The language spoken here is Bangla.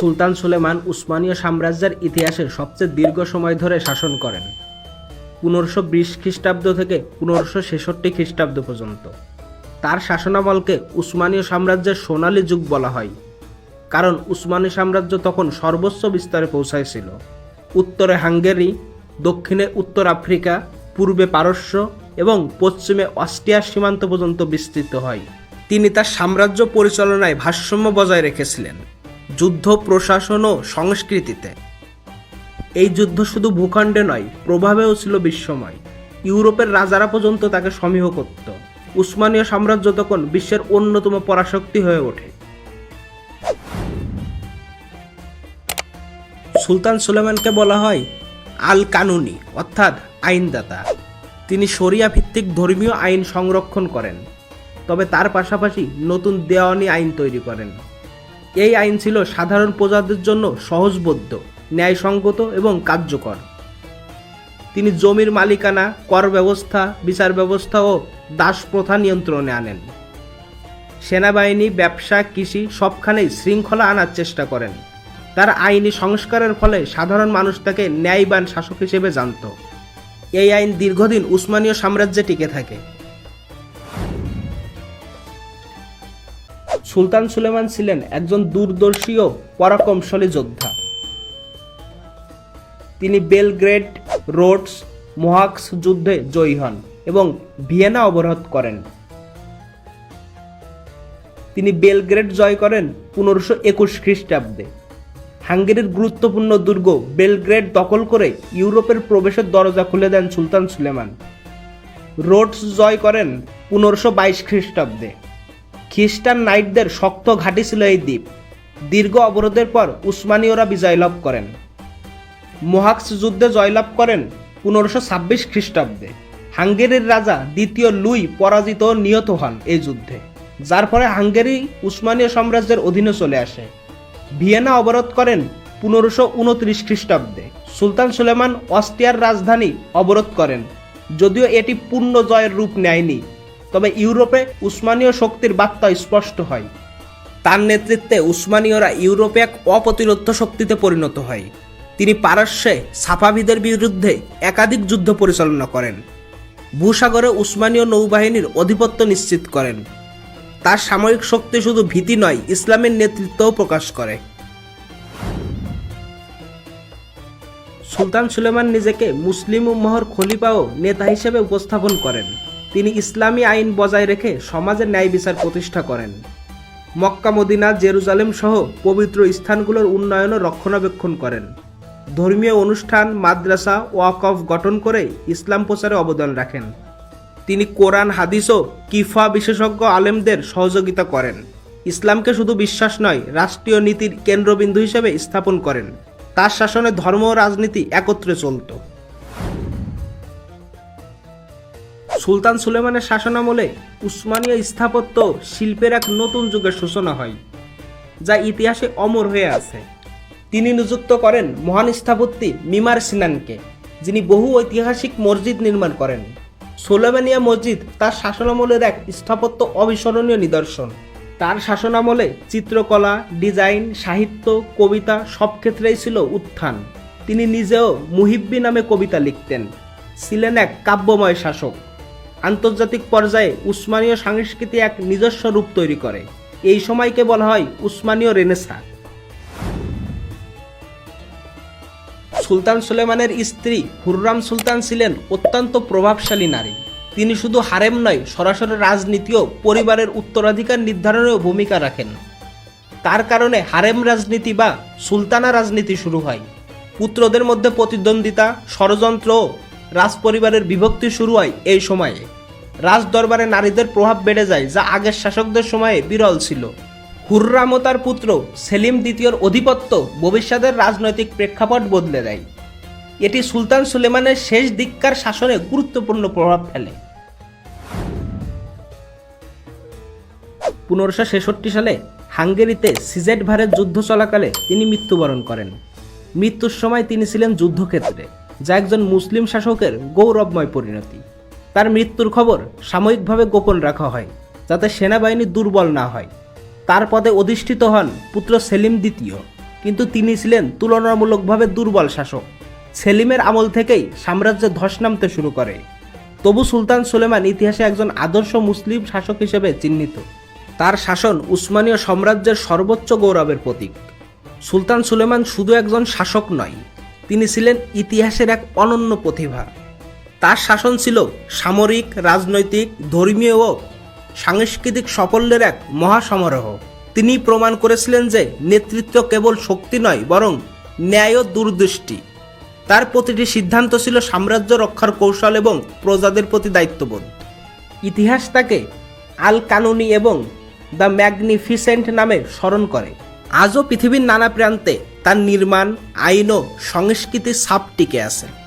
সুলতান সুলেমান উসমানীয় সাম্রাজ্যের ইতিহাসের সবচেয়ে দীর্ঘ সময় ধরে শাসন করেন। পনেরোশো বিশ খ্রিস্টাব্দ থেকে পনেরোশো ছেষট্টি খ্রিস্টাব্দ পর্যন্ত। তার শাসনামলকে উসমানীয় সাম্রাজ্যের সোনালী যুগ বলা হয়। কারণ উসমানী সাম্রাজ্য তখন সর্বোচ্চ বিস্তারে পৌঁছাইছিল। উত্তরে হাঙ্গেরি, দক্ষিণে উত্তর আফ্রিকা, পূর্বে পারস্য এবং পশ্চিমে অস্ট্রিয়ার সীমান্ত পর্যন্ত বিস্তৃত হয়। তিনি তার সাম্রাজ্য পরিচালনায় ভারসাম্য বজায় রেখেছিলেন। যুদ্ধ প্রশাসন ও সংস্কৃতিতে। এই যুদ্ধ শুধু ভূখণ্ডে নয়, প্রভাবেও ছিল বিশ্বময়। ইউরোপের রাজারা পর্যন্ত তাকে সমীহ করত। উসমানীয় সাম্রাজ্য তখন বিশ্বের অন্যতম পরাশক্তি হয়ে ওঠে। সুলতান সুলেমানকে বলা হয় আল কানুনি অর্থাৎ আইনদাতা। তিনি শরিয়া ভিত্তিক ধর্মীয় আইন সংরক্ষণ করেন, তবে তার পাশাপাশি নতুন দেওয়ানি আইন তৈরি করেন। এই আইন ছিল সাধারণ প্রজাদের জন্য সহজবোধ্য, ন্যায়সঙ্গত এবং কার্যকর। তিনি জমির মালিকানা, কর ব্যবস্থা, বিচার ব্যবস্থা ও দাস প্রথা নিয়ন্ত্রণে আনেন। সেনাবাহিনী, ব্যবসা, কৃষি সবখানেই শৃঙ্খলা আনার চেষ্টা করেন। তার আইনি সংস্কারের ফলে সাধারণ মানুষ তাকে ন্যায়বান শাসক হিসেবে জানত। এই আইন দীর্ঘদিন উসমানীয় সাম্রাজ্যে টিকে থাকে। সুলতান সুলেমান ছিলেন একজন দূরদর্শী ও পরাক্রমশালী যোদ্ধা। তিনি বেলগ্রেড রোডস মোহাক্স যুদ্ধে জয়ী হন এবং ভিয়েনা অবরোধ করেন। তিনি বেলগ্রেড জয় করেন পনেরোশো একুশ খ্রিস্টাব্দে। হাঙ্গেরির গুরুত্বপূর্ণ দুর্গ বেলগ্রেড দখল করে ইউরোপের প্রবেশের দরজা খুলে দেন সুলতান সুলেমান। রোডস জয় করেন পনেরোশো বাইশ খ্রিস্টাব্দে। খ্রিস্টান নাইটদের শক্ত ঘাঁটি ছিল এই দ্বীপ। দীর্ঘ অবরোধের পর উসমানীয়রা বিজয় লাভ করেন। মোহাক্স যুদ্ধে জয়লাভ করেন পনেরোশো ছাব্বিশ খ্রিস্টাব্দে। হাঙ্গেরির রাজা দ্বিতীয় লুই পরাজিত নিহত হন এই যুদ্ধে, যার ফলে হাঙ্গেরি উসমানীয় সাম্রাজ্যের অধীনে চলে আসে। ভিয়েনা অবরোধ করেন পনেরোশো উনত্রিশ খ্রিস্টাব্দে। সুলতান সুলেমান অস্ট্রিয়ার রাজধানী অবরোধ করেন, যদিও এটি পূর্ণ জয়ের রূপ নেয়নি। তবে ইউরোপে উসমানীয় শক্তির বার্তা স্পষ্ট হয়। তার নেতৃত্বে উসমানীয়রা ইউরোপে এক অপ্রতিরোধ শক্তিতে পরিণত হয়। তিনি পারস্যে সাফাভিদের বিরুদ্ধে একাধিক যুদ্ধ পরিচালনা করেন। ভূসাগরে উসমানীয় নৌবাহিনীর আধিপত্য নিশ্চিত করেন। তার সামরিক শক্তি শুধু ভীতি নয়, ইসলামের নেতৃত্বও প্রকাশ করে। সুলতান সুলেমান নিজেকে মুসলিম উম্মহর খলিফা ও নেতা হিসেবে উপস্থাপন করেন। তিনি ইসলামী আইন বজায় রেখে সমাজের ন্যায় বিচার প্রতিষ্ঠা করেন। মক্কা, মদিনা, জেরুজালেম সহ পবিত্র স্থানগুলোর উন্নয়ন ও রক্ষণাবেক্ষণ করেন। ধর্মীয় অনুষ্ঠান, মাদ্রাসা ওয়াকফ গঠন করে ইসলাম প্রচারে অবদান রাখেন। তিনি কোরআন হাদিস ও কিফা বিশেষজ্ঞ আলেমদের সহযোগিতা করেন। ইসলামকে শুধু বিশ্বাস নয়, রাষ্ট্রীয় নীতির কেন্দ্রবিন্দু হিসেবে স্থাপন করেন। তার শাসনে ধর্ম ও রাজনীতি একত্রে চলত। সুলতান সুলেমানের শাসনামলে উসমানীয় স্থাপত্য শিল্পের এক নতুন যুগের সূচনা হয়, যা ইতিহাসে অমর হয়ে আছে। তিনি নিযুক্ত করেন মহান স্থাপত্যি মিমার সিনানকে, যিনি বহু ঐতিহাসিক মসজিদ নির্মাণ করেন। সোলেমানিয়া মসজিদ তার শাসনামলের এক স্থাপত্য অবিস্মরণীয় নিদর্শন। তার শাসনামলে চিত্রকলা, ডিজাইন, সাহিত্য, কবিতা সব ক্ষেত্রেই ছিল উত্থান। তিনি নিজেও মুহিব্বি নামে কবিতা লিখতেন। ছিলেন এক কাব্যময় শাসক। আন্তর্জাতিক পর্যায়ে উসমানীয় সংস্কৃতি এক নিজস্ব রূপ তৈরি করে। এই সময়কে বলা হয় উসমানীয় রেনেসা সুলতান সুলেমানের স্ত্রী হুররাম সুলতান ছিলেন অত্যন্ত প্রভাবশালী নারী। তিনি শুধু হারেম নয়, সরাসরি রাজনীতিও পরিবারের উত্তরাধিকার নির্ধারণেও ভূমিকা রাখেন। তার কারণে হারেম রাজনীতি বা সুলতানা রাজনীতি শুরু হয়। পুত্রদের মধ্যে প্রতিদ্বন্দ্বিতা, ষড়যন্ত্র রাজপরিবারের বিভক্তি শুরু হয় এই সময়ে। রাজ দরবারে নারীদের প্রভাব বেড়ে যায় যা আগের শাসকদের সময়ে বিরল ছিল। হুররাম তার পুত্র সেলিম দ্বিতীয়র অধিপত্য ভবিষ্যতের রাজনৈতিক প্রেক্ষাপট বদলে দেয়। এটি সুলতান সুলেমানের শেষ দিককার শাসনে গুরুত্বপূর্ণ প্রভাব ফেলে। পনেরোশো ছেষট্টি সালে হাঙ্গেরিতে সিজেট ভারের যুদ্ধ চলাকালে তিনি মৃত্যুবরণ করেন। মৃত্যুর সময় তিনি ছিলেন যুদ্ধক্ষেত্রে। যা একজন মুসলিম শাসকের গৌরবময় পরিণতি। তার মৃত্যুর খবর সাময়িকভাবে গোপন রাখা হয়, যাতে সেনাবাহিনী দুর্বল না হয়। তার পদে অধিষ্ঠিত হন পুত্র সেলিম দ্বিতীয়, কিন্তু তিনি ছিলেন তুলনামূলকভাবে দুর্বল শাসক। সেলিমের আমল থেকেই সাম্রাজ্যে ধস নামতে শুরু করে। তবু সুলতান সুলেমান ইতিহাসে একজন আদর্শ মুসলিম শাসক হিসেবে চিহ্নিত। তার শাসন উসমানীয় সাম্রাজ্যের সর্বোচ্চ গৌরবের প্রতীক। সুলতান সুলেমান শুধু একজন শাসক নয় তিনি ছিলেন ইতিহাসের এক অনন্য প্রতিভা। তার শাসন ছিল সামরিক, রাজনৈতিক, ধর্মীয় ও সাংস্কৃতিক সাফল্যের এক মহাসমারোহ। তিনি প্রমাণ করেছিলেন যে নেতৃত্ব কেবল শক্তি নয়, বরং ন্যায় ও দূরদৃষ্টি। তার প্রতিটি সিদ্ধান্ত ছিল সাম্রাজ্য রক্ষার কৌশল এবং প্রজাদের প্রতি দায়িত্ববোধ। ইতিহাস তাকে আল কানুনি এবং দ্য ম্যাগনিফিসেন্ট নামে স্মরণ করে। আজও পৃথিবীর নানা প্রান্তে তার নির্মাণ আইন ও সংস্কৃতির ছাপ টিকে আছে।